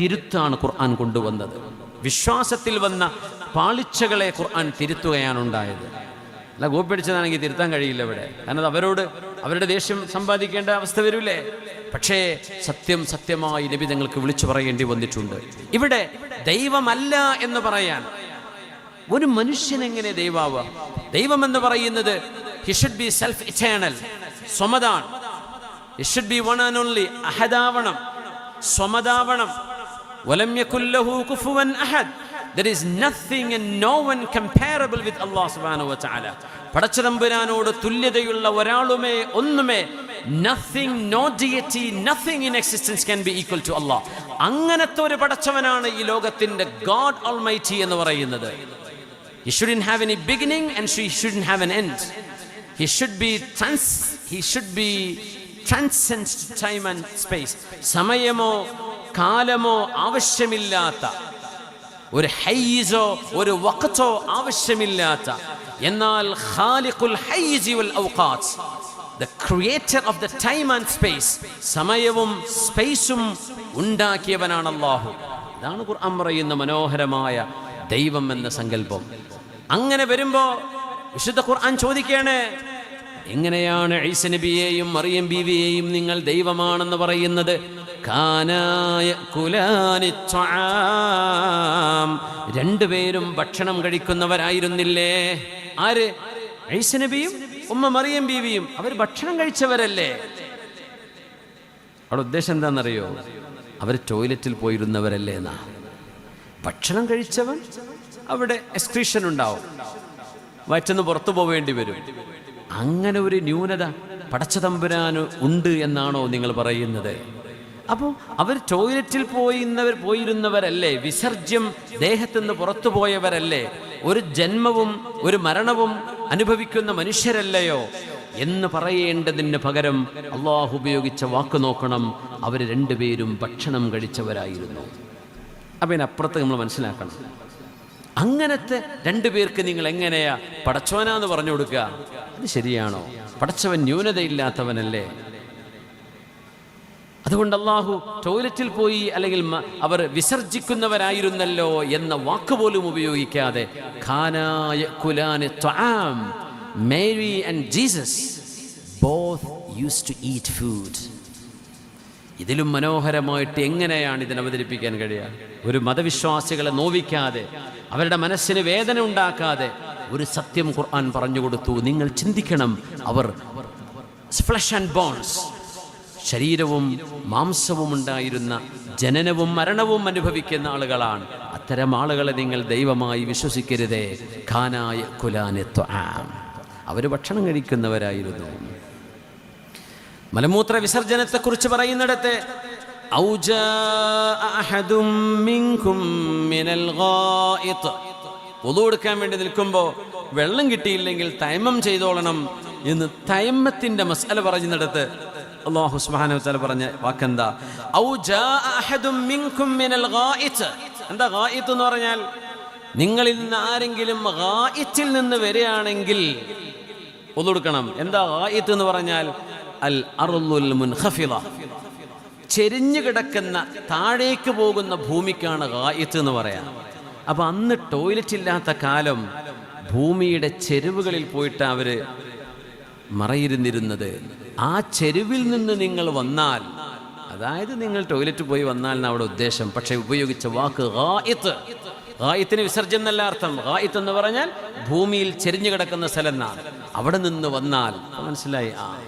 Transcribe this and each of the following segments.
തിരുത്താണ് ഖുർആൻ കൊണ്ടുവന്നത്. വിശ്വാസത്തിൽ വന്ന പാളിച്ചകളെ ഖുർആൻ തിരുത്തുകയാണ് ഉണ്ടായത്. അല്ല ഗോപ്പിടിച്ചതാണെങ്കിൽ തിരുത്താൻ കഴിയില്ല ഇവിടെ. കാരണം അവരോട് അവരുടെ ദേഷ്യം സമ്പാദിക്കേണ്ട അവസ്ഥ വരില്ലേ പക്ഷേ സത്യം സത്യമായി നബി തങ്ങൾക്ക് വിളിച്ചു പറയേണ്ടി വന്നിട്ടുണ്ട്. ഇവിടെ ദൈവമല്ല എന്ന് പറയാൻ ഒരു മനുഷ്യൻ എങ്ങനെ ദൈവാവുക? ദൈവം എന്ന് പറയുന്നത് he should be self eternal സ്വമതാണ്. He should be one and only അഹദാവണം സ്വമതാവണം. വലം له كفوا അഹദ് There is nothing and no one comparable with Allah subhanahu wa ta'ala. പടച്ചതമ്പുരാനോട് തുല്യതയുള്ള ഒരാളുമേ ഒന്നുമേ nothing no deity nothing in existence can be equal to Allah അങ്ങനത്തെ ഒരു പടച്ചവനാണ് ഈ ലോകത്തിന്റെ God almighty എന്ന് പറയുന്നത് He shouldn't have any beginning and she shouldn't have an end. He should be trans he should be transcends time and space. സമയമോ കാലമോ ആവശ്യമില്ലാത്ത ഒരു ഹൈസോ ഒരു വക്കത്തോ ആവശ്യമില്ലാത്ത എന്നാൽ ഖാലിഖുൽ ഹൈസി വൽ ഔഖാത്ത് the creator of the time and space സമയവും സ്പേസും ഉണ്ടാക്കിയവനാണ് അല്ലാഹു ഇതാണ് ഖുർആൻ പറയുന്ന മനോഹരമായ ദൈവം എന്ന സങ്കല്പം അങ്ങനെ വരുമ്പോ വിശുദ്ധ ഖുർആൻ ചോദിക്കുകയാണ് എങ്ങനെയാണ് ഈസ നബിയെയും മറിയം ബീവിയെയും നിങ്ങൾ ദൈവമാണെന്ന് പറയുന്നത്. രണ്ടുപേരും ഭക്ഷണം കഴിക്കുന്നവരായിരുന്നില്ലേ? ആര്? ഐസനബിയും ഉമ്മ മറിയം ബീവിയും. അവർ ഭക്ഷണം കഴിച്ചവരല്ലേ? അവിടെ ഉദ്ദേശം എന്താണെന്നറിയോ? അവർ ടോയ്ലറ്റിൽ പോയിരുന്നവരല്ലേ എന്നാ. ഭക്ഷണം കഴിച്ചവൻ അവിടെ എക്സ്ക്രീഷൻ ഉണ്ടാവും. വയറ്റെന്ന് പുറത്തു പോവേണ്ടി വരും. അങ്ങനെ ഒരു ന്യൂനത പടച്ചതമ്പുരാന് ഉണ്ട് എന്നാണോ നിങ്ങൾ പറയുന്നത്? അപ്പോൾ അവർ ടോയ്ലറ്റിൽ പോയിരുന്നവർ പോയിരുന്നവരല്ലേ? വിസർജ്യം ദേഹത്തുനിന്ന് പുറത്തു പോയവരല്ലേ? ഒരു ജന്മവും ഒരു മരണവും അനുഭവിക്കുന്ന മനുഷ്യരല്ലയോ? എന്ന് പറയേണ്ടതിന് പകരം അള്ളാഹു ഉപയോഗിച്ച വാക്ക് നോക്കണം. അവർ രണ്ടുപേരും ഭക്ഷണം കഴിച്ചവരായിരുന്നു. അപ്പം ഇതിനപ്പുറത്ത് നമ്മൾ മനസ്സിലാക്കണം. അങ്ങനത്തെ രണ്ടു പേർക്ക് നിങ്ങൾ എങ്ങനെയാ? പടച്ചവനാന്ന് പറഞ്ഞു കൊടുക്കുക. അത് ശരിയാണോ? പടച്ചവൻ ന്യൂനതയില്ലാത്തവനല്ലേ? അതുകൊണ്ട് അള്ളാഹു ടോയ്ലറ്റിൽ പോയി അല്ലെങ്കിൽ അവർ വിസർജിക്കുന്നവരായിരുന്നല്ലോ എന്ന വാക്ക് പോലും ഉപയോഗിക്കാതെ Mary and Jesus both use to eat food ഇതിലും മനോഹരമായിട്ട് എങ്ങനെയാണ് ഇതിനെ അവതരിപ്പിക്കാൻ കഴിയുക? ഒരു മതവിശ്വാസികളെ നോവിക്കാതെ അവരുടെ മനസ്സിന് വേദന ഉണ്ടാക്കാതെ ഒരു സത്യം ഖുർആൻ പറഞ്ഞു കൊടുത്തു. നിങ്ങൾ ചിന്തിക്കണം അവർ ഫ്ലഷ് ആൻഡ് ബോൺസ് ശരീരവും മാംസവും ഉണ്ടായിരുന്ന ജനനവും മരണവും അനുഭവിക്കുന്ന ആളുകളാണ്. അത്തരം ആളുകളെ നിങ്ങൾ ദൈവമായി വിശ്വസിക്കരുതേ. ഖാനായ കുലാനെത്വ അവർ ഭക്ഷണം കഴിക്കുന്നവരായിരുന്നു. മലമൂത്ര വിസർജനത്തെക്കുറിച്ച് പറയുന്നിടത്ത് എടുക്കാൻ വേണ്ടി നിൽക്കുമ്പോൾ വെള്ളം കിട്ടിയില്ലെങ്കിൽ തൈമം ചെയ്തോളണം എന്ന് തൈമത്തിന്റെ മസാല പറയുന്നിടത്ത് അള്ളാഹു സുബ്ഹാനഹു വതആല പറഞ്ഞ വാക്കെന്താ? "ഔ ജാ അഹദും മിനൽ ഗായിത്ത്." എന്താ എന്ന് പറഞ്ഞാൽ? നിങ്ങളിൽ നിന്ന് ആരെങ്കിലും ഗായിത്തിൽ നിന്ന് വരികയാണെങ്കിൽ ഒന്നുകൊടുക്കണം എന്താ ഗായിത്ത് എന്ന് പറഞ്ഞാൽ? അൽ അറുൽ മുൻഖഫിള ചെരിഞ്ഞു കിടക്കുന്ന താഴേക്ക് പോകുന്ന ഭൂമിക്കാണ് ഗായിത്ത് എന്ന് പറയാം. അപ്പൊ അന്ന് ടോയ്ലറ്റ് ഇല്ലാത്ത കാലം ഭൂമിയുടെ ചെരുവുകളിൽ പോയിട്ട് അവർ മറയിരുന്നിരുന്നത്. ആ ചെരുവിൽ നിന്ന് നിങ്ങൾ വന്നാൽ അതായത് നിങ്ങൾ ടോയ്ലറ്റ് പോയി വന്നാൽ അവിടെ ഉദ്ദേശം. പക്ഷെ ഉപയോഗിച്ച വാക്ക് ഗായിത്ത് ഗായത്തിന് വിസർജ്യം എന്നല്ല അർത്ഥം. ഗായിത്ത് എന്ന് പറഞ്ഞാൽ ഭൂമിയിൽ ചെരിഞ്ഞു കിടക്കുന്ന സ്ഥലം എന്നാണ് അവിടെ നിന്ന് വന്നാൽ. മനസ്സിലായി? ആ.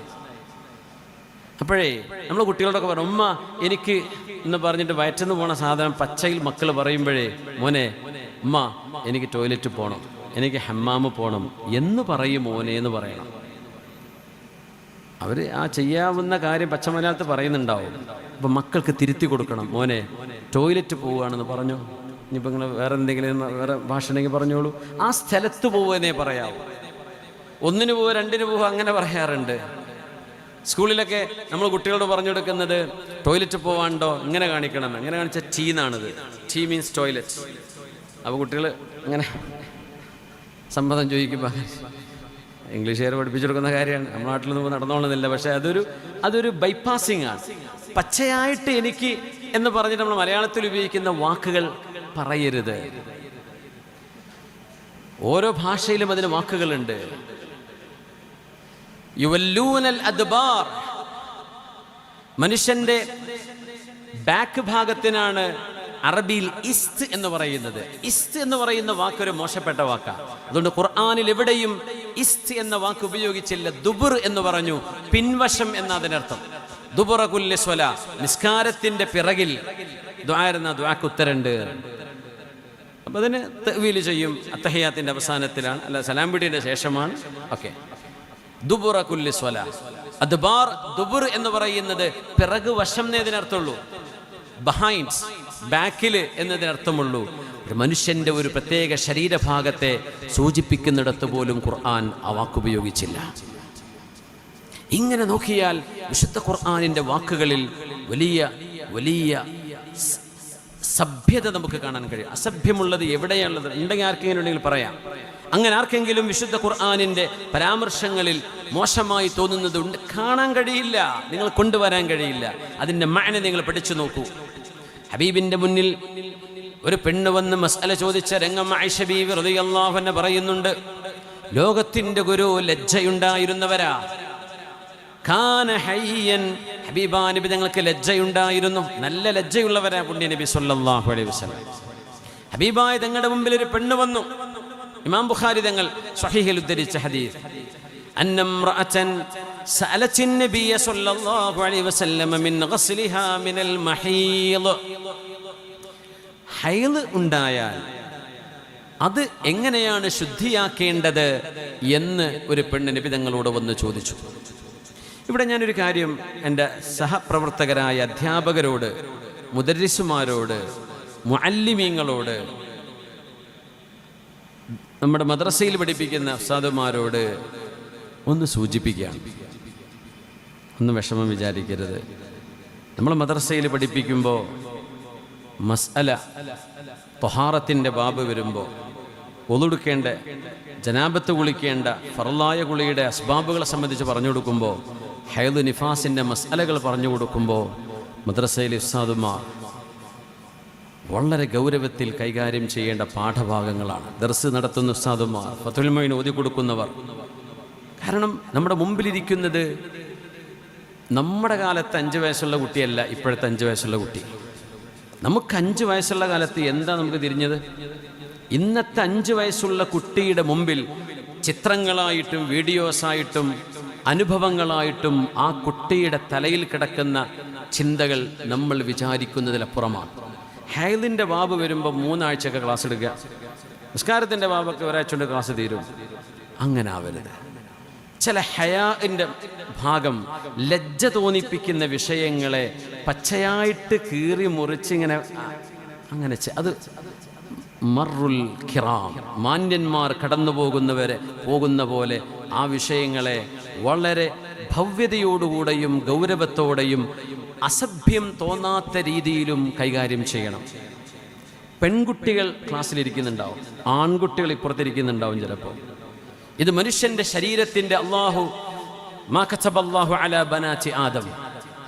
അപ്പോഴേ നമ്മൾ കുട്ടികളോടൊക്കെ പറഞ്ഞു ഉമ്മ എനിക്ക് എന്ന് പറഞ്ഞിട്ട് വയറ്റുന്ന് പോണ സാധനം പച്ചയിൽ മക്കൾ പറയുമ്പോഴേ മോനെ ഉമ്മ എനിക്ക് ടോയ്ലറ്റ് പോകണം എനിക്ക് ഹമ്മാമ് പോകണം എന്ന് പറയും മോനെ എന്ന് പറയണം. അവർ ആ ചെയ്യാവുന്ന കാര്യം പച്ചമലയാളത്ത് പറയുന്നുണ്ടാവും. അപ്പം മക്കൾക്ക് തിരുത്തി കൊടുക്കണം. മോനെ ടോയ്ലറ്റ് പോവുകയാണെന്ന് പറഞ്ഞു? ഇനിയിപ്പോൾ നിങ്ങൾ വേറെ എന്തെങ്കിലും വേറെ ഭാഷ ഉണ്ടെങ്കിൽ പറഞ്ഞോളൂ. ആ സ്ഥലത്ത് പോവുകയെന്നേ പറയാവൂ. ഒന്നിന് പോവുക രണ്ടിന് പോവുക അങ്ങനെ പറയാറുണ്ട്. സ്കൂളിലൊക്കെ നമ്മൾ കുട്ടികളോട് പറഞ്ഞു കൊടുക്കുന്നത് ടോയ്ലറ്റ് പോവാണ്ടോ? ഇങ്ങനെ കാണിക്കണം. ഇങ്ങനെ കാണിച്ച ടീ എന്നാണിത് ടീ മീൻസ് ടോയ്ലറ്റ്. അപ്പോൾ കുട്ടികൾ അങ്ങനെ സമ്മതം ചോദിക്കുമ്പോൾ ഇംഗ്ലീഷുകാർ പഠിപ്പിച്ചു കൊടുക്കുന്ന കാര്യമാണ്. നമ്മുടെ നാട്ടിൽ നിന്ന് നടന്നോളുന്നില്ല. പക്ഷേ അതൊരു അതൊരു ബൈപ്പാസിംഗ് ആണ്. പച്ചയായിട്ട് എനിക്ക് എന്ന് പറഞ്ഞിട്ട് നമ്മൾ മലയാളത്തിൽ ഉപയോഗിക്കുന്ന വാക്കുകൾ പറയരുത്. ഓരോ ഭാഷയിലും അതിന് വാക്കുകളുണ്ട്. യുവല്ലൂനൽ അദ്ബാർ. മനുഷ്യന്റെ ബാക്ക് ഭാഗത്തിനാണ് അറബിയിൽ ഇസ്ത് എന്ന് പറയുന്നത്. ഇസ്ത് എന്ന് പറയുന്ന വാക്കൊരു മോശപ്പെട്ട വാക്കാണ് അതുകൊണ്ട് ഖുർആാനിൽ എവിടെയും ഇസ്ത് എന്ന വാക്ക് ഉപയോഗിച്ചില്ല ദുബുർ എന്ന് പറഞ്ഞു പിൻവശം എന്ന അതിനർത്ഥം ദുബുറ കുല്യസ്വല നിസ്കാരത്തിന്റെ പിറകിൽ ദ്വാരുന്ന ദ്വാക്ക് ഉത്തരണ്ട്. അപ്പൊ അതിന് തെവീൽ ചെയ്യും അത്തഹയാത്തിന്റെ അവസാനത്തിലാണ്. അല്ല സലാം പിടിയുടെ ശേഷമാണ്. ഓക്കെ. ദുബുറ കുല്ലി സ്വല അദ്ബാർ ദുബുർ എന്ന് പറയുന്നത് പിറകു വശം എന്നതിനർത്ഥമുള്ളൂ. ബഹൈൻഡ്സ് ബാക്കിൽ എന്നതിനർത്ഥമുള്ളൂ. ഒരു മനുഷ്യന്റെ ഒരു പ്രത്യേക ശരീരഭാഗത്തെ സൂചിപ്പിക്കുന്നിടത്ത് പോലും ഖുർആൻ ആ വാക്കുപയോഗിച്ചില്ല ഇങ്ങനെ നോക്കിയാൽ വിശുദ്ധ ഖുർആാനിന്റെ വാക്കുകളിൽ വലിയ വലിയ സഭ്യത നമുക്ക് കാണാൻ കഴിയും. അസഭ്യമുള്ളത് എവിടെയാണുള്ളത്? ഉണ്ടെങ്കിൽ ആർക്കെങ്കിലും ഉണ്ടെങ്കിൽ പറയാം. അങ്ങനെ ആർക്കെങ്കിലും വിശുദ്ധ ഖുർആാനിന്റെ പരാമർശങ്ങളിൽ മോശമായി തോന്നുന്നത് ഉണ്ട്? കാണാൻ കഴിയില്ല. നിങ്ങൾ കൊണ്ടുവരാൻ കഴിയില്ല. അതിന്റെ മാന നിങ്ങൾ പഠിച്ചു നോക്കൂ. ഹബീബിന്റെ മുന്നിൽ ഒരു പെണ്ണ് വന്ന് മസ്അല ചോദിച്ച രംഗം ആയിഷ ബീവി റതിയല്ലാഹുവിനെ പറയുന്നുണ്ട് ലോകത്തിന്റെ ഗുരു ലജ്ജയുണ്ടായിരുന്നവരാ? ഖാന ഹയ്യൻ. ഹബീബാ നബി ഞങ്ങൾക്ക് ലജ്ജയുണ്ടായിരുന്നു നല്ല ലജ്ജയുള്ളവരാ പുണ്യ നബി സല്ലല്ലാഹു അലൈഹി വസല്ലം. ഹബീബായ തങ്ങളുടെ മുമ്പിൽ ഒരു പെണ്ണ് വന്നു. ഇമാം ബുഖാരി തങ്ങൾ സ്വഹീഹിൽ ഉദ്ധരിച്ച ഹദീസ് അന്നംറഅതൻ സഅലത്തിൻ നബിയ സല്ലല്ലാഹു അലൈഹി വസല്ലം മിൻ ഗസ്ലിഹാ മിനൽ മഹീദ്. ഹൈൽ ഉണ്ടായാൽ അത് എങ്ങനെയാണ് ശുദ്ധിയാക്കേണ്ടത് എന്ന് ഒരു പെണ്ണ് നിബിതങ്ങളോട് വന്ന് ചോദിച്ചു. ഇവിടെ ഞാനൊരു കാര്യം എന്റെ സഹപ്രവർത്തകരായ അധ്യാപകരോട് മുദരിസുമാരോട് മുഅല്ലിമീങ്ങളോട് നമ്മുടെ മദ്രസയിൽ പഠിപ്പിക്കുന്ന അഫ്സാദുമാരോട് ഒന്ന് സൂചിപ്പിക്കുകയാണ്. ഒന്ന് വിഷമം വിചാരിക്കരുത്. നമ്മൾ മദ്രസയിൽ പഠിപ്പിക്കുമ്പോൾ മസ്അല തൊഹാറത്തിന്റെ ബാബ് വരുമ്പോൾ ഒതുടുക്കേണ്ട ജനാബത്ത് കുളിക്കേണ്ട ഫറലായ കുളിയുടെ അസ്ബാബുകളെ സംബന്ധിച്ച് പറഞ്ഞു കൊടുക്കുമ്പോൾ ഹൈദ് നിഫാസിന്റെ മസ്അലകൾ പറഞ്ഞു കൊടുക്കുമ്പോൾ മദ്രസയിലെ ഉസ്താദുമാർ വളരെ ഗൗരവത്തിൽ കൈകാര്യം ചെയ്യേണ്ട പാഠഭാഗങ്ങളാണ്. ദർസ് നടത്തുന്ന ഉസ്താദുമാർ ഫത്തുൽമൊയിന് ഓതി കൊടുക്കുന്നവർ. കാരണം നമ്മുടെ മുമ്പിലിരിക്കുന്നത് നമ്മുടെ കാലത്ത് അഞ്ച് വയസ്സുള്ള കുട്ടിയല്ല ഇപ്പോഴത്തെ അഞ്ച് വയസ്സുള്ള കുട്ടി. നമുക്ക് അഞ്ച് വയസ്സുള്ള കാലത്ത് എന്താ നമുക്ക് തിരിഞ്ഞത്? ഇന്നത്തെ അഞ്ച് വയസ്സുള്ള കുട്ടിയുടെ മുമ്പിൽ ചിത്രങ്ങളായിട്ടും വീഡിയോസായിട്ടും അനുഭവങ്ങളായിട്ടും ആ കുട്ടിയുടെ തലയിൽ കിടക്കുന്ന ചിന്തകൾ നമ്മൾ വിചാരിക്കുന്നതിലപ്പുറമാണ്. ഹൈലിന്റെ ബാബ് വരുമ്പോൾ മൂന്നാഴ്ചയൊക്കെ ക്ലാസ് എടുക്കുക. നിസ്കാരത്തിന്റെ ബാബൊക്കെ ഒരാഴ്ച കൊണ്ട് ക്ലാസ് തീരും. അങ്ങനെ ആവരുത്. ചില ഹയാന്റെ ഭാഗം ലജ്ജ തോന്നിപ്പിക്കുന്ന വിഷയങ്ങളെ പച്ചയായിട്ട് കീറി മുറിച്ചിങ്ങനെ അങ്ങനെ അത് മറുൽ ഖിറാം മാന്യന്മാർ കടന്നു പോകുന്നവരെ പോകുന്ന പോലെ ആ വിഷയങ്ങളെ വളരെ ഭവ്യതയോടുകൂടെയും ഗൗരവത്തോടെയും അസഭ്യം തോന്നാത്ത രീതിയിലും കൈകാര്യം ചെയ്യണം. പെൺകുട്ടികൾ ക്ലാസ്സിലിരിക്കുന്നുണ്ടാവും ആൺകുട്ടികൾ ഇപ്പുറത്തിരിക്കുന്നുണ്ടാവും ചിലപ്പോൾ. ഇത് മനുഷ്യന്റെ ശരീരത്തിന്റെ അള്ളാഹു മാഹു അല ബനാറ്റി ആദം.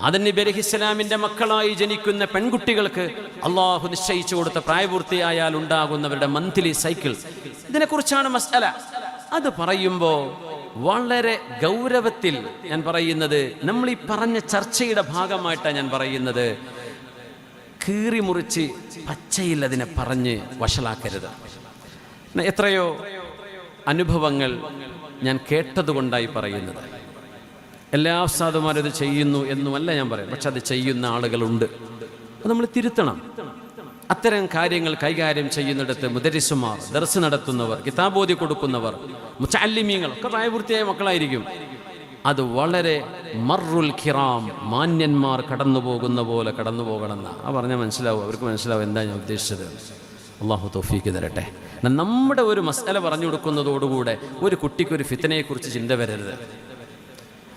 ആദം ഇസ്ലാമിന്റെ മക്കളായി ജനിക്കുന്ന പെൺകുട്ടികൾക്ക് അള്ളാഹു നിശ്ചയിച്ചു കൊടുത്ത പ്രായപൂർത്തിയായാൽ ഉണ്ടാകുന്നവരുടെ മന്ത്ലി സൈക്കിൾ. ഇതിനെക്കുറിച്ചാണ് മസ്അല. അത് പറയുമ്പോൾ വളരെ ഗൗരവത്തിൽ ഞാൻ പറയുന്നത് നമ്മൾ ഈ പറഞ്ഞ ചർച്ചയുടെ ഭാഗമായിട്ടാണ് ഞാൻ പറയുന്നത്. കീറി മുറിച്ച് പച്ചയിൽ അതിനെ പറഞ്ഞ് വഷളാക്കരുത്. എത്രയോ അനുഭവങ്ങൾ ഞാൻ കേട്ടതുകൊണ്ടായി പറയുന്നത്. എല്ലാ ഉസ്താദുമാരും ഇത് ചെയ്യുന്നു എന്നുമല്ല ഞാൻ പറയാം പക്ഷെ അത് ചെയ്യുന്ന ആളുകളുണ്ട്. അത് നമ്മൾ തിരുത്തണം. അത്തരം കാര്യങ്ങൾ കൈകാര്യം ചെയ്യുന്നിടത്ത് മുദരിസുമാർ ദർസ് നടത്തുന്നവർ കിതാബോധി കൊടുക്കുന്നവർ മുച്ചാലിമീങ്ങൾ ഒക്കെ പ്രായപൂർത്തിയായ മക്കളായിരിക്കും. അത് വളരെ മറുൽ ഖിറാം മാന്യന്മാർ കടന്നു പോകുന്ന പോലെ കടന്നു പോകണമെന്ന ആ പറഞ്ഞാൽ മനസ്സിലാവും. അവർക്ക് മനസ്സിലാവും എന്താ ഞാൻ ഉദ്ദേശിച്ചത്. അള്ളാഹു തോഫീക്ക് തരട്ടെ. നമ്മുടെ ഒരു മസല പറഞ്ഞു കൊടുക്കുന്നതോടുകൂടെ ഒരു കുട്ടിക്കൊരു ഫിത്തനയെക്കുറിച്ച് ചിന്ത വരരുത്.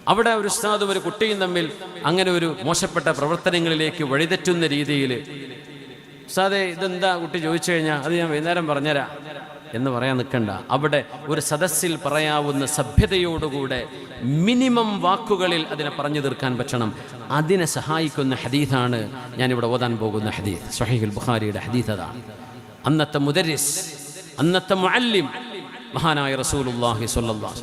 അവിടെ ഒരു ഉസ്താദും ഒരു കുട്ടിയും തമ്മിൽ അങ്ങനെ ഒരു മോശപ്പെട്ട പ്രവർത്തനങ്ങളിലേക്ക് വഴിതെറ്റുന്ന രീതിയിൽ ഉസ്താദെ ഇതെന്താ കുട്ടി ചോദിച്ചു കഴിഞ്ഞാൽ അത് ഞാൻ വൈകുന്നേരം പറഞ്ഞുതരാം എന്ന് പറയാൻ നിൽക്കണ്ട. അവിടെ ഒരു സദസ്സിൽ പറയാവുന്ന സഭ്യതയോടുകൂടെ മിനിമം വാക്കുകളിൽ അതിനെ പറഞ്ഞു തീർക്കാൻ പറ്റണം. അതിനെ സഹായിക്കുന്ന ഹദീഥാണ് ഞാനിവിടെ ഓതാൻ പോകുന്ന ഹദീദ് സഹീൽ ബുഖാരിയുടെ ഹദീഥ അതാണ് അന്നത്തെ മുദരിസ് അന്നത്തെ മുഅല്ലിം മഹാനായ റസൂലുള്ളാഹി സ്വല്ലല്ലാഹു.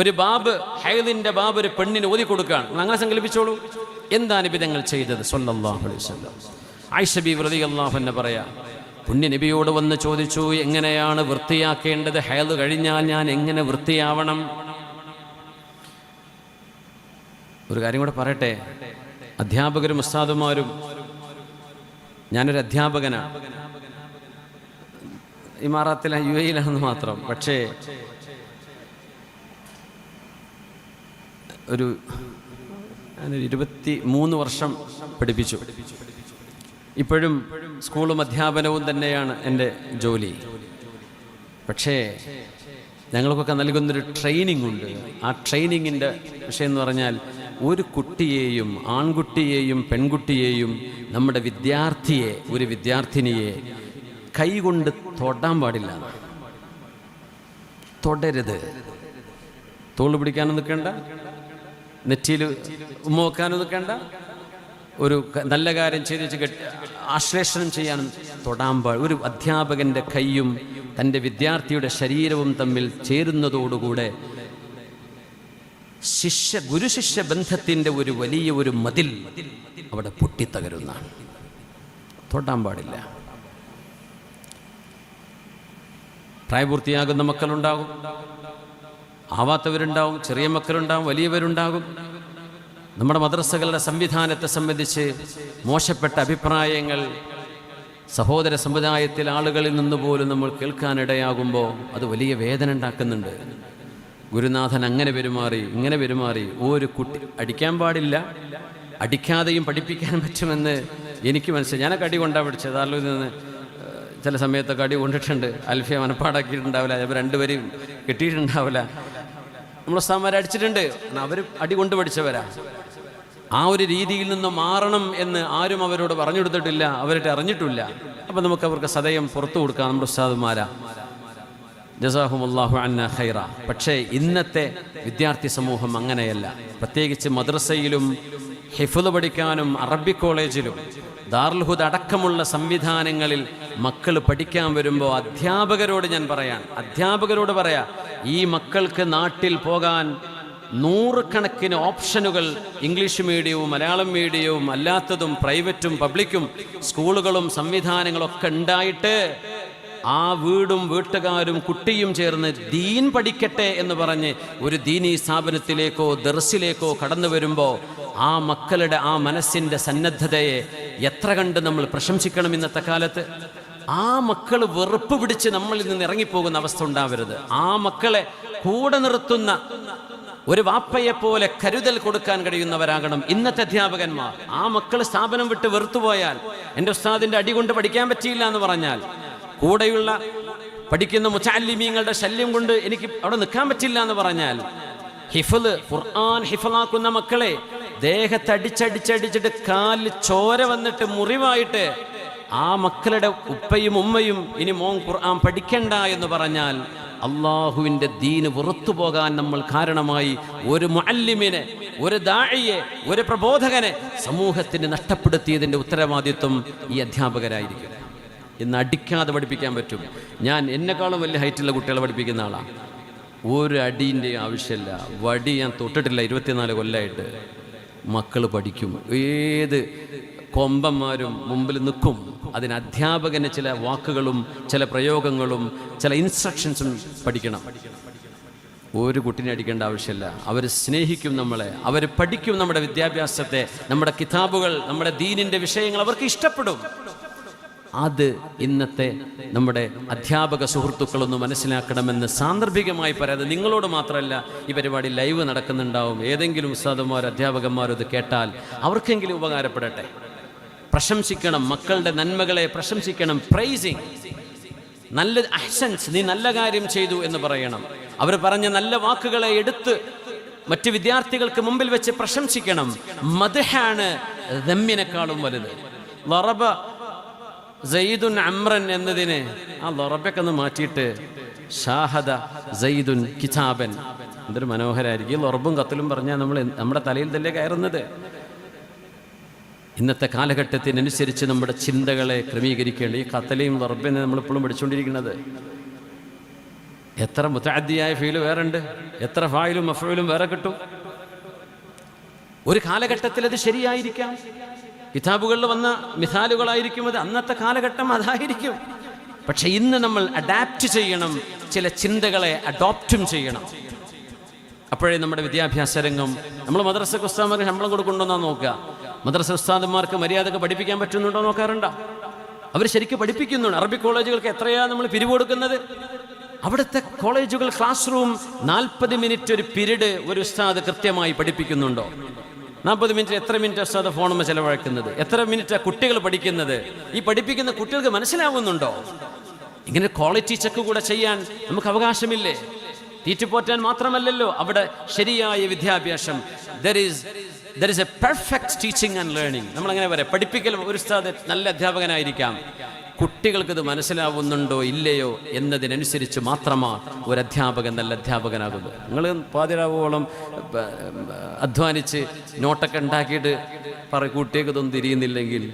ഒരു ബാബ് ഹൈദിന്റെ ബാബ് ഒരു പെണ്ണിന് ഓതി കൊടുക്കുകയാണ്. അങ്ങനെ സങ്കല്പിച്ചോളൂ എന്താണ് വിധങ്ങൾ ചെയ്തത്? സ്വല്ലല്ലാഹു അലൈഹി വസല്ലം. ആയിഷ ബി റളിയല്ലാഹു അൻഹ പറയാ പുണ്യ നബിയോട് വന്ന് ചോദിച്ചു എങ്ങനെയാണ് വൃത്തിയാക്കേണ്ടത്? ഹയൽ കഴിഞ്ഞാൽ ഞാൻ എങ്ങനെ വൃത്തിയാവണം? ഒരു കാര്യം കൂടെ പറയട്ടെ. അധ്യാപകരും ഉസ്താദുമാരും ഞാനൊരു അധ്യാപകനാണ്. ഇമാറാത്തിലെ യു എയിലാണെന്ന് മാത്രം. പക്ഷേ ഒരു ഇരുപത്തി മൂന്ന് വർഷം പഠിപ്പിച്ചു. ഇപ്പോഴും സ്കൂളും അധ്യാപനവും തന്നെയാണ് എന്റെ ജോലി. പക്ഷേ ഞങ്ങൾക്കൊക്കെ നൽകുന്നൊരു ട്രെയിനിങ് ഉണ്ട്. ആ ട്രെയിനിങ്ങിന്റെ വിഷയം എന്ന് പറഞ്ഞാൽ ഒരു കുട്ടിയെയും ആൺകുട്ടിയെയും പെൺകുട്ടിയെയും നമ്മുടെ വിദ്യാർത്ഥിയെ ഒരു വിദ്യാർത്ഥിനിയെ കൈകൊണ്ട് തൊടാൻ പാടില്ല. തൊടരുത്. തോൾ പിടിക്കാനും നിൽക്കണ്ട. നെറ്റിയിൽ ഉമ്മ വെക്കാനും നിൽക്കണ്ട. ഒരു നല്ല കാര്യം ചെയ്ത് വെച്ച് കെട്ടി ആശ്ലേഷണം ചെയ്യാനും തൊടാൻ പാ ഒരു അധ്യാപകന്റെ കൈയും തന്റെ വിദ്യാർത്ഥിയുടെ ശരീരവും തമ്മിൽ ചേരുന്നതോടുകൂടെ ശിഷ്യ ഗുരുശിഷ്യ ബന്ധത്തിന്റെ ഒരു വലിയ ഒരു മതിൽ അവിടെ പൊട്ടിത്തകരുന്നതാണ്. തൊടാൻ പാടില്ല. പ്രായപൂർത്തിയാകുന്ന മക്കളുണ്ടാകും. ആവാത്തവരുണ്ടാവും ചെറിയ മക്കളുണ്ടാവും വലിയവരുണ്ടാകും. നമ്മുടെ മദ്രസകളുടെ സംവിധാനത്തെ സംബന്ധിച്ച് മോശപ്പെട്ട അഭിപ്രായങ്ങൾ സഹോദര സമുദായത്തിൽ ആളുകളിൽ നിന്ന് പോലും നമ്മൾ കേൾക്കാനിടയാകുമ്പോൾ അത് വലിയ വേദന ഉണ്ടാക്കുന്നുണ്ട്. ഗുരുനാഥൻ അങ്ങനെ പെരുമാറി ഇങ്ങനെ പെരുമാറി. ഒരു കുട്ടി അടിക്കാൻ പാടില്ല. അടിക്കാതെയും പഠിപ്പിക്കാൻ പറ്റുമെന്ന് എനിക്ക് മനസ്സിലായി. ഞാനൊക്കെ അടി കൊണ്ടാണ് പഠിച്ചത്. ഏഹ്, ചില സമയത്തൊക്കെ അടി കൊണ്ടിട്ടുണ്ട്. അൽഫിയ മനപ്പാടാക്കിയിട്ടുണ്ടാവില്ല. ചിലപ്പോൾ രണ്ടുപേരെയും കിട്ടിയിട്ടുണ്ടാവില്ല. നമ്മൾ സ്ഥാമാരെ അടിച്ചിട്ടുണ്ട്. അവർ അടി കൊണ്ട് പഠിച്ചവരാ. ആ ഒരു രീതിയിൽ നിന്ന് മാറണം എന്ന് ആരും അവരോട് പറഞ്ഞു കൊടുത്തിട്ടില്ല. അവരുടെ അറിഞ്ഞിട്ടില്ല. അപ്പം നമുക്ക് അവർക്ക് സദയം പുറത്തു കൊടുക്കാം. നമ്മുടെ ഉസ്താദുമാരാ. ജസാഹുമുല്ലാഹു അന്ന ഖൈറ. പക്ഷേ ഇന്നത്തെ വിദ്യാർത്ഥി സമൂഹം അങ്ങനെയല്ല. പ്രത്യേകിച്ച് മദ്രസയിലും ഹിഫുദ് പഠിക്കാനും അറബി കോളേജിലും ദാർൽഹുദ് അടക്കമുള്ള സംവിധാനങ്ങളിൽ മക്കൾ പഠിക്കാൻ വരുമ്പോൾ അധ്യാപകരോട് ഞാൻ പറയാൻ അധ്യാപകരോട് പറയാ ഈ മക്കൾക്ക് നാട്ടിൽ പോകാൻ നൂറുകണക്കിന് ഓപ്ഷനുകൾ ഇംഗ്ലീഷ് മീഡിയവും മലയാളം മീഡിയവും അല്ലാത്തതും പ്രൈവറ്റും പബ്ലിക്കും സ്കൂളുകളും സംവിധാനങ്ങളൊക്കെ ഉണ്ടായിട്ട് ആ വീടും വീട്ടുകാരും കുട്ടിയും ചേർന്ന് ദീൻ പഠിക്കട്ടെ എന്ന് പറഞ്ഞ് ഒരു ദീനീ സ്ഥാപനത്തിലേക്കോ ദർസിലേക്കോ കടന്നു വരുമ്പോൾ ആ മക്കളുടെ ആ മനസ്സിന്റെ സന്നദ്ധതയെ എത്ര കണ്ട് നമ്മൾ പ്രശംസിക്കണം ഇന്നത്തെ കാലത്ത്? ആ മക്കൾ വെറുപ്പ് പിടിച്ച് നമ്മളിൽ നിന്ന് ഇറങ്ങിപ്പോകുന്ന അവസ്ഥ ഉണ്ടാവരുത്. ആ മക്കളെ കൂടെ നിർത്തുന്ന ഒരു വാപ്പയെ പോലെ കരുതൽ കൊടുക്കാൻ കഴിയുന്നവരാകണം ഇന്നത്തെ അധ്യാപകന്മാർ. ആ മക്കൾ സ്ഥാപനം വിട്ട് വെറുത്തുപോയാൽ എന്റെ ഉസ്താദിന്റെ അടി കൊണ്ട് പഠിക്കാൻ പറ്റിയില്ല എന്ന് പറഞ്ഞാൽ കൂടെയുള്ള പഠിക്കുന്ന മുച്ചാലിമീങ്ങളുടെ ശല്യം കൊണ്ട് എനിക്ക് അവിടെ നിൽക്കാൻ പറ്റില്ല എന്ന് പറഞ്ഞാൽ ഹിഫൽ ഖുർആൻ ഹിഫലാക്കുന്ന മക്കളെ ദേഹത്തടിച്ചടിച്ചടിച്ചിട്ട് കാലിൽ ചോര വന്നിട്ട് മുറിവായിട്ട് ആ മക്കളുടെ ഉപ്പയും ഉമ്മയും ഇനി മോൻ ഖുർആൻ പഠിക്കണ്ട എന്ന് പറഞ്ഞാൽ അള്ളാഹുവിന്റെ ദീന് പുറത്തു പോകാൻ നമ്മൾ കാരണമായി ഒരു മുഅല്ലിമിനെ ഒരു ദാഴിയെ ഒരു പ്രബോധകനെ സമൂഹത്തിന് നഷ്ടപ്പെടുത്തിയതിന്റെ ഉത്തരവാദിത്വം ഈ അധ്യാപകരായിരിക്കും. ഇന്ന് അടിക്കാതെ പഠിപ്പിക്കാൻ പറ്റും. ഞാൻ എന്നെക്കാളും വലിയ ഹൈറ്റുള്ള കുട്ടികളെ പഠിപ്പിക്കുന്ന ആളാണ് ഒരു അടീന്റെ ആവശ്യമില്ല. വടി ഞാൻ തൊട്ടിട്ടില്ല. ഇരുപത്തിനാല് കൊല്ലമായിട്ട് മക്കൾ പഠിക്കും. ഏത് കൊമ്പന്മാരും മുമ്പിൽ നിൽക്കും. അതിന് അധ്യാപകന് ചില വാക്കുകളും ചില പ്രയോഗങ്ങളും ചില ഇൻസ്ട്രക്ഷൻസും പഠിക്കണം. ഒരു കുട്ടിനെ അടിക്കേണ്ട ആവശ്യമില്ല. അവർ സ്നേഹിക്കും നമ്മളെ. അവർ പഠിക്കും നമ്മുടെ വിദ്യാഭ്യാസത്തെ. നമ്മുടെ കിതാബുകൾ നമ്മുടെ ദീനിന്റെ വിഷയങ്ങൾ അവർക്ക് ഇഷ്ടപ്പെടും. അത് ഇന്നത്തെ നമ്മുടെ അധ്യാപക സുഹൃത്തുക്കളൊന്ന് മനസ്സിലാക്കണമെന്ന് സാന്ദർഭികമായി പറയാതെ നിങ്ങളോട് മാത്രമല്ല ഈ പരിപാടി ലൈവ് നടക്കുന്നുണ്ടാവും. ഏതെങ്കിലും ഉസ്താദന്മാരോ അധ്യാപകന്മാരോ ഇത് കേട്ടാൽ അവർക്കെങ്കിലും ഉപകാരപ്പെടട്ടെ. പ്രശംസിക്കണം മക്കളുടെ നന്മകളെ പ്രശംസിക്കണം. പ്രൈസിങ് നല്ല അഹ്സൻസ് നീ നല്ല കാര്യം ചെയ്തു എന്ന് പറയണം. അവർ പറഞ്ഞ നല്ല വാക്കുകളെ എടുത്ത് മറ്റ് വിദ്യാർത്ഥികൾക്ക് മുമ്പിൽ വെച്ച് പ്രശംസിക്കണം. മദ്ഹാണ് ദമ്മിനെക്കാളും വലുത്. ലറബ സയ്യിദുൻ അമ്രൻ എന്നതിനെ ആ ലറബൊക്കെ ഒന്ന് മാറ്റിയിട്ട് ഷാഹദ സയ്യിദുൻ കിതാബൻ. എന്തൊരു മനോഹരമായിരിക്കും ഈ ലൊറബും കത്തലും പറഞ്ഞാൽ നമ്മൾ നമ്മുടെ തലയിൽ തന്നെ കയറുന്നത്. ഇന്നത്തെ കാലഘട്ടത്തിനനുസരിച്ച് നമ്മുടെ ചിന്തകളെ ക്രമീകരിക്കേണ്ട ഈ കത്തലയും ലൊറബിനെ നമ്മളിപ്പോഴും പഠിച്ചുകൊണ്ടിരിക്കുന്നത്. എത്ര മുത്താദ്യായ ഫീൽ വേറെ ഉണ്ട് എത്ര ഫായിലും മഫയിലും വേറെ കിട്ടും. ഒരു കാലഘട്ടത്തിൽ അത് ശരിയായിരിക്കാം. കിതാബുകളിൽ വന്ന മിഥാലുകളായിരിക്കും അത്. അന്നത്തെ കാലഘട്ടം അതായിരിക്കും. പക്ഷെ ഇന്ന് നമ്മൾ അഡാപ്റ്റ് ചെയ്യണം ചില ചിന്തകളെ അഡോപ്റ്റും ചെയ്യണം. അപ്പോഴേ നമ്മുടെ വിദ്യാഭ്യാസ രംഗം നമ്മൾ മദ്രസ ഉസ്താദന്മാർക്ക് ശമ്പളം കൊടുക്കുന്നുണ്ടോ നോക്കുക. മദ്രസ ഉസ്താദന്മാർക്ക് മര്യാദയ്ക്ക് പഠിപ്പിക്കാൻ പറ്റുന്നുണ്ടോ നോക്കാറുണ്ടോ? അവർ ശരിക്കും പഠിപ്പിക്കുന്നുണ്ട്. അറബി കോളേജുകൾക്ക് എത്രയാ നമ്മൾ പിരിവ് കൊടുക്കുന്നത്? അവിടുത്തെ കോളേജുകൾ ക്ലാസ് റൂം നാൽപ്പത് മിനിറ്റ് ഒരു പിരീഡ് ഒരു ഉസ്താദ് കൃത്യമായി പഠിപ്പിക്കുന്നുണ്ടോ? നാൽപ്പത് മിനിറ്റ് എത്ര മിനിറ്റ് ഉസ്താദ് ഫോണുമ്പോൾ ചെലവഴിക്കുന്നത്? എത്ര മിനിറ്റ് കുട്ടികൾ പഠിക്കുന്നത്? ഈ പഠിപ്പിക്കുന്ന കുട്ടികൾക്ക് മനസ്സിലാവുന്നുണ്ടോ? ഇങ്ങനെ ക്വാളിറ്റി ചെക്ക് കൂടെ ചെയ്യാൻ നമുക്ക് അവകാശമില്ലേ? തീറ്റുപോറ്റാൻ മാത്രമല്ലല്ലോ അവിടെ ശരിയായ വിദ്യാഭ്യാസം. There is there is a perfect teaching and learning നമ്മൾ അങ്ങനെ പറയാം പഠിപ്പിക്കൽ ഒരു ഉസ്താദ് നല്ല അധ്യാപകനായിരിക്കാം. കുട്ടികൾക്ക് ഇത് മനസ്സിലാവുന്നുണ്ടോ ഇല്ലയോ എന്നതിനനുസരിച്ച് മാത്രമാണ് ഒരു അധ്യാപകൻ നല്ല അധ്യാപകനാകുന്നത്. നിങ്ങൾ പാതിരാവോളം അധ്വാനിച്ച് നോട്ടൊക്കെ ഉണ്ടാക്കിയിട്ട് പറ കുട്ടികൾക്ക് ഇതൊന്നും തിരിയുന്നില്ലെങ്കിൽ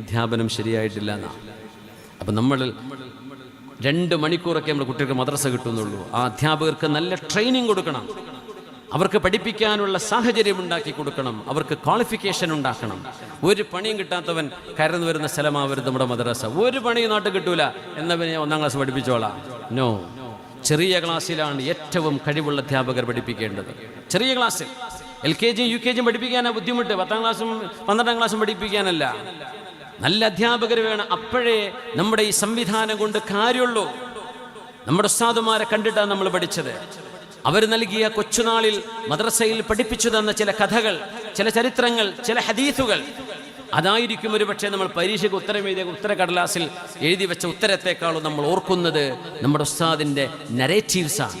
അധ്യാപനം ശരിയായിട്ടില്ല എന്നാണ് അപ്പം നമ്മൾ രണ്ട് മണിക്കൂറൊക്കെ നമ്മൾ കുട്ടികൾക്ക് മദ്രസ കിട്ടുന്നുള്ളൂ. ആ അധ്യാപകർക്ക് നല്ല ട്രെയിനിങ് കൊടുക്കണം. അവർക്ക് പഠിപ്പിക്കാനുള്ള സാഹചര്യം ഉണ്ടാക്കി കൊടുക്കണം. അവർക്ക് ക്വാളിഫിക്കേഷൻ ഉണ്ടാക്കണം. ഒരു പണിയും കിട്ടാത്തവൻ കയറുന്നു വരുന്ന സ്ഥലമാവരുത് നമ്മുടെ മദ്രസ. ഒരു പണി നാട്ടിൽ കിട്ടൂല. എന്നവനെ ഒന്നാം ക്ലാസ് പഠിപ്പിച്ചോളാം. നോ ചെറിയ ക്ലാസ്സിലാണ് ഏറ്റവും കഴിവുള്ള അധ്യാപകർ പഠിപ്പിക്കേണ്ടത്. ചെറിയ ക്ലാസ്സിൽ. എൽ കെ ജിയും യു കെ ജിയും പഠിപ്പിക്കാനാണ് ബുദ്ധിമുട്ട്. പത്താം ക്ലാസ്സും പന്ത്രണ്ടാം ക്ലാസ്സും പഠിപ്പിക്കാനല്ല. നല്ല അധ്യാപകർ വേണം. അപ്പോഴേ നമ്മുടെ ഈ സംവിധാനം കൊണ്ട് കാര്യമുള്ളൂ. നമ്മുടെ ഉസ്താദുമാരെ കണ്ടിട്ടാണ് നമ്മൾ പഠിച്ചത്. അവർ നൽകിയ കൊച്ചുനാളിൽ മദ്രസയിൽ പഠിപ്പിച്ചു തന്ന ചില കഥകൾ ചില ചരിത്രങ്ങൾ ചില ഹദീസുകൾ. അതായിരിക്കും ഒരു പക്ഷേ നമ്മൾ പരീക്ഷയ്ക്ക് ഉത്തരം എഴുതിയ ഉത്തരക്കടലാസിൽ എഴുതി വെച്ച ഉത്തരത്തെക്കാളും നമ്മൾ ഓർക്കുന്നത് നമ്മുടെ ഉസ്താദിന്റെ നരേറ്റീവ്സാണ്